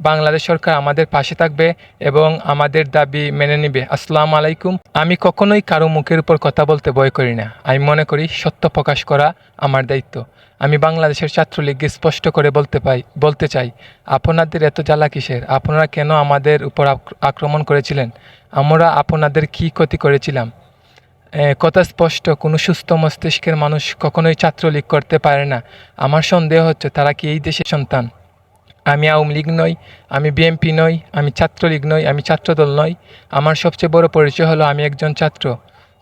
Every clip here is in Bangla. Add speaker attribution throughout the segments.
Speaker 1: বাংলাদেশ সরকার আমাদের পাশে থাকবে এবং আমাদের দাবি মেনে নিবে। আসসালামু আলাইকুম। আমি কখনোই কারও মুখের উপর কথা বলতে ভয় করি না। আমি মনে করি সত্য প্রকাশ করা আমার দায়িত্ব। আমি বাংলাদেশের ছাত্রলীগকে স্পষ্ট করে বলতে পাই, বলতে চাই, আপনাদের এত জ্বালা কিসের? আপনারা কেন আমাদের উপর আক্র- আক্রমণ করেছিলেন? আমরা আপনাদের কি ক্ষতি করেছিলাম? কথা স্পষ্ট। কোনো সুস্থ মস্তিষ্কের মানুষ কখনোই ছাত্রলীগ করতে পারে না। আমার সন্দেহ হচ্ছে, তারা কি এই দেশের সন্তান? আমি আওয়ামী লীগ নই, আমি বিএনপি নই, আমি ছাত্রলীগ নই, আমি ছাত্রদল নই। আমার সবচেয়ে বড় পরিচয় হলো আমি একজন ছাত্র।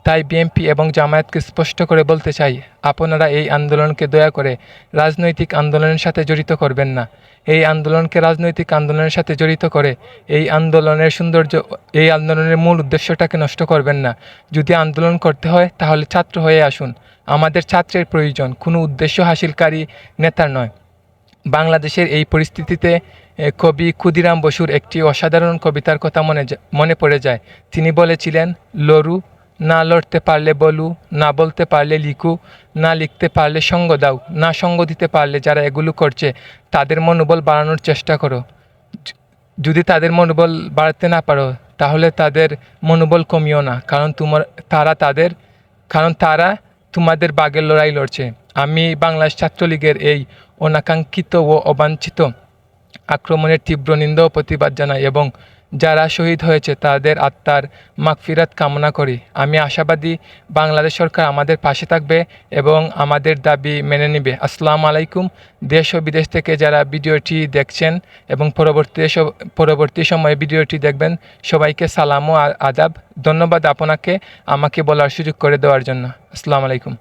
Speaker 1: তাই বিএনপি এবং জামায়াতকে স্পষ্ট করে বলতে চাই, আপনারা এই আন্দোলনকে দয়া করে রাজনৈতিক আন্দোলনের সাথে জড়িত করবেন না। এই আন্দোলনকে রাজনৈতিক আন্দোলনের সাথে জড়িত করে এই আন্দোলনের সৌন্দর্য, এই আন্দোলনের মূল উদ্দেশ্যটাকে নষ্ট করবেন না। যদি আন্দোলন করতে হয়, তাহলে ছাত্র হয়ে আসুন। আমাদের ছাত্রের প্রয়োজন, কোনো উদ্দেশ্য হাসিলকারী নেতার নয়। বাংলাদেশের এই পরিস্থিতিতে কবি ক্ষুদিরাম বসুর একটি অসাধারণ কবিতার কথা মনে মনে পড়ে যায়। তিনি বলেছিলেন, লরু, না লড়তে পারলে বলু, না বলতে পারলে লিখু, না লিখতে পারলে সঙ্গ দাও, না সঙ্গ দিতে পারলে যারা এগুলো করছে, তাদের মনোবল বাড়ানোর চেষ্টা করো। যদি তাদের মনোবল বাড়াতে না পারো, তাহলে তাদের মনোবল কমিও না, কারণ তোমার, তারা তাদের, কারণ তারা তোমাদের বাগের লড়াই লড়ছে। আমি বাংলাদেশ ছাত্রলীগের এই অনাকাঙ্ক্ষিত ও অবাঞ্ছিত আক্রমণের তীব্র নিন্দা ও প্রতিবাদ জানাই এবং যারা শহীদ হয়েছে, তাদের আত্মার মাগফিরাত কামনা করি। আমি আশাবাদী বাংলাদেশ সরকার আমাদের পাশে থাকবে এবং আমাদের দাবি মেনে নেবে। আসসালামু আলাইকুম। দেশ ও বিদেশ থেকে যারা ভিডিওটি দেখছেন এবং পরবর্তী পরবর্তী সময়ে ভিডিওটি দেখবেন, সবাইকে সালাম ও আদাব। ধন্যবাদ আপনাকে আমাকে বলার সুযোগ করে দেওয়ার জন্য। আসসালামু আলাইকুম।